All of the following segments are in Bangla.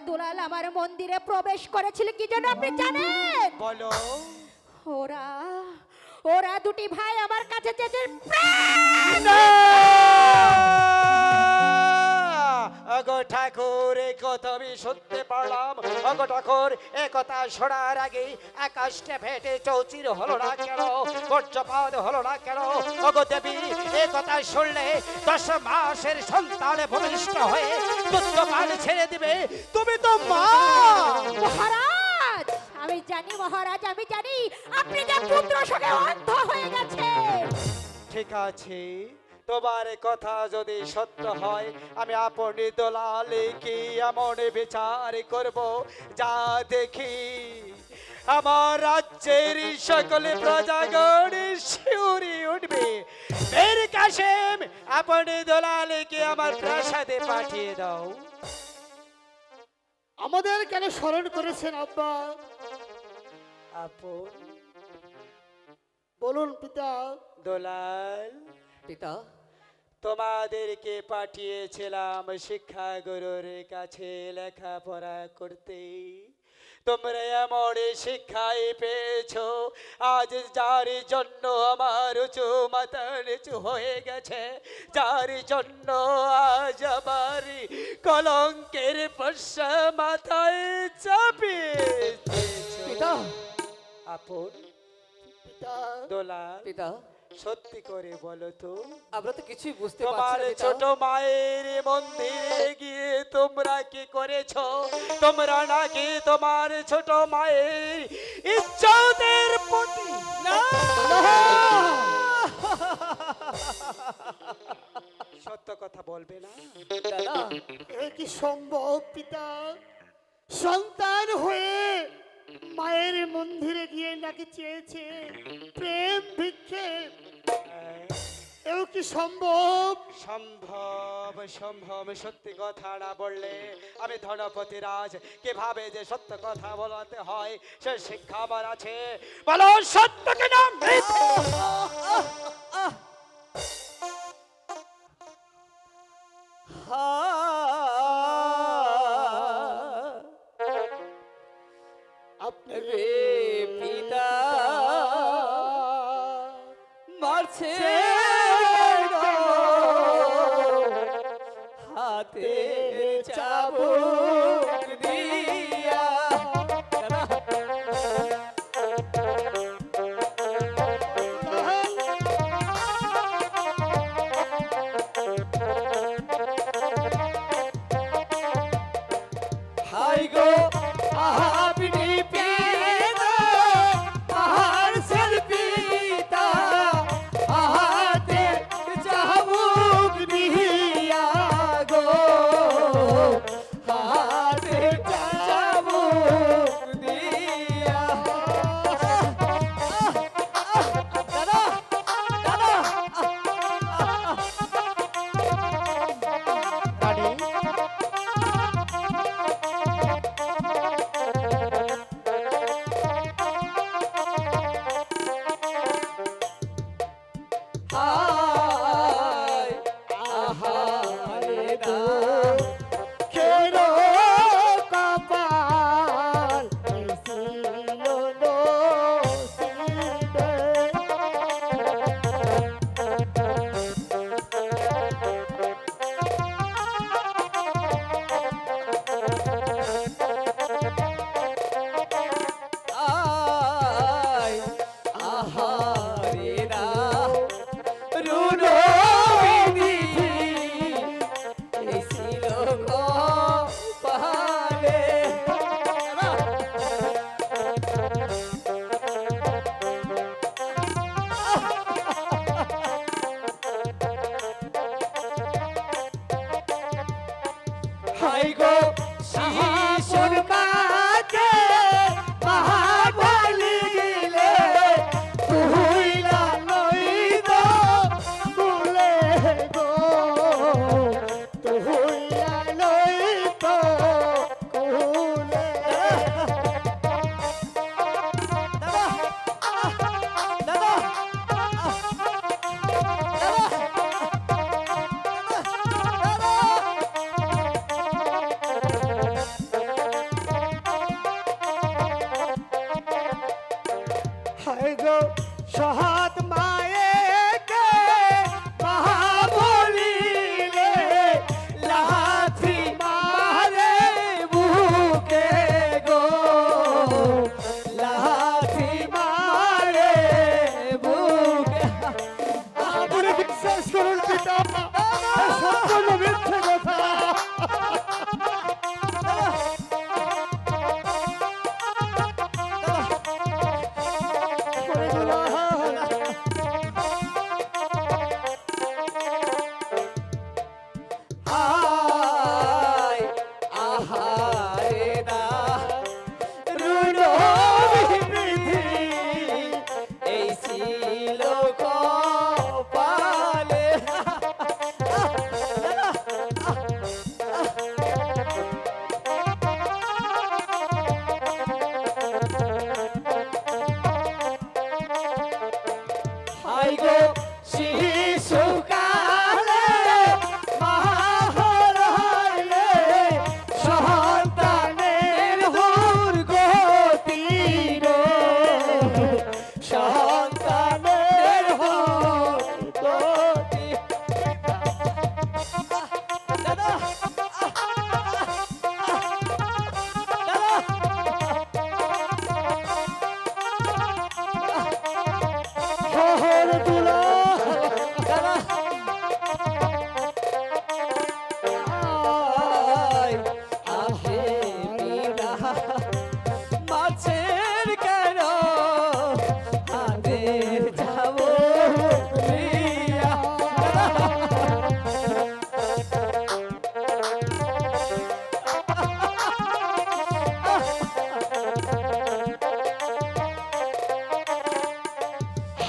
দুলাল আমার মন্দিরে প্রবেশ করেছিল কি জন্য আপনি জানেন? বলো। ওরা ওরা দুটি ভাই আমার কাছে অগো ঠাকুর এ কথা আমি শুনতে পারলাম। অগো ঠাকুর এ কথা শোনার আগে আকাশটা ফেটে চৌচির হলো না কেন? বজ্রপাত হলো না কেন? অগো দেবী এ কথা শুনলে দশ মাসের সন্তান ভূমিষ্ঠ হয়ে দুধ ছেড়ে দিবে। তুমি তো মা। মহারাজ আমি জানি মহারাজ আমি জানি আপনি যে পুত্র সঙ্গে অন্ধ হয়ে গেছে। ঠিক আছে তোমার কথা যদি সত্য হয় আমি আপনি দোলালে কি এমন বিচার করব? যা দেখি আমার রাজ্যের সকলে প্রজাগণ শিউরি উঠবে। কাশেম আপনি দোলালেকে আমার প্রাসাদে পাঠিয়ে দাও। আমাদের কেন স্মরণ করেছেন আব্বা? আপন বলুন পিতা। দোলাল পিতা। তোমাদেরকে পাঠিয়েছিলাম শিক্ষা গুরুর কাছে লেখাপড়া করতে। তোমরা এমন শিক্ষাই পেয়েছ। আজ যার জন্য আমার উঁচু মাথা নিচু হয়ে গেছে যার জন্য আজ আমার কলঙ্কের পশ্চা মাথায় চাপিয়ে পিতা। আপন। পিতা। দোলাল। পিতা। সত্যি করে বলো তো। আমরা তো কিছুই বুঝতে তোমার পারছি না ছোট মায়ের মন্দিরে গিয়ে তোমরা কি করেছ? তোমরা নাকি তোমার ছোট মায়ের ইজ্জতের প্রতি? সত্য কথা বলবে না? দাদা। কি সম্ভব পিতা? সন্তান হয়ে মায়ের মন্দিরে গিয়ে নাকি চেয়েছে প্রেম ভিক্ষে এও কি সম্ভব? সম্ভব সম্ভব সত্যি কথা না বললে। আমি ধনপতি রাজ কীভাবে যে সত্য কথা বলাতে হয় সে শিক্ষা আমার আছে। বলো সত্য কিনা হাই গো আপনি 好。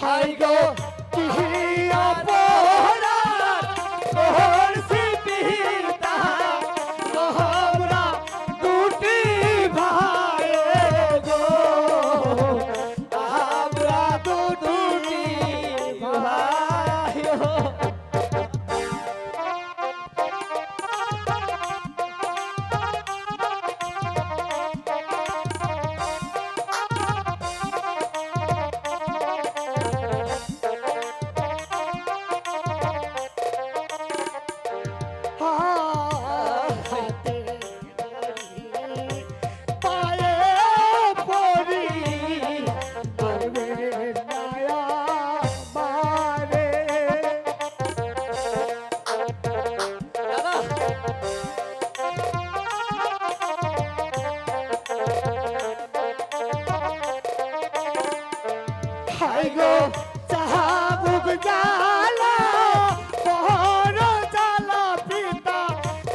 হাই গো কিহিয়া পোরা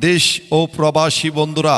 দেশ ও প্রবাসী বন্ধুরা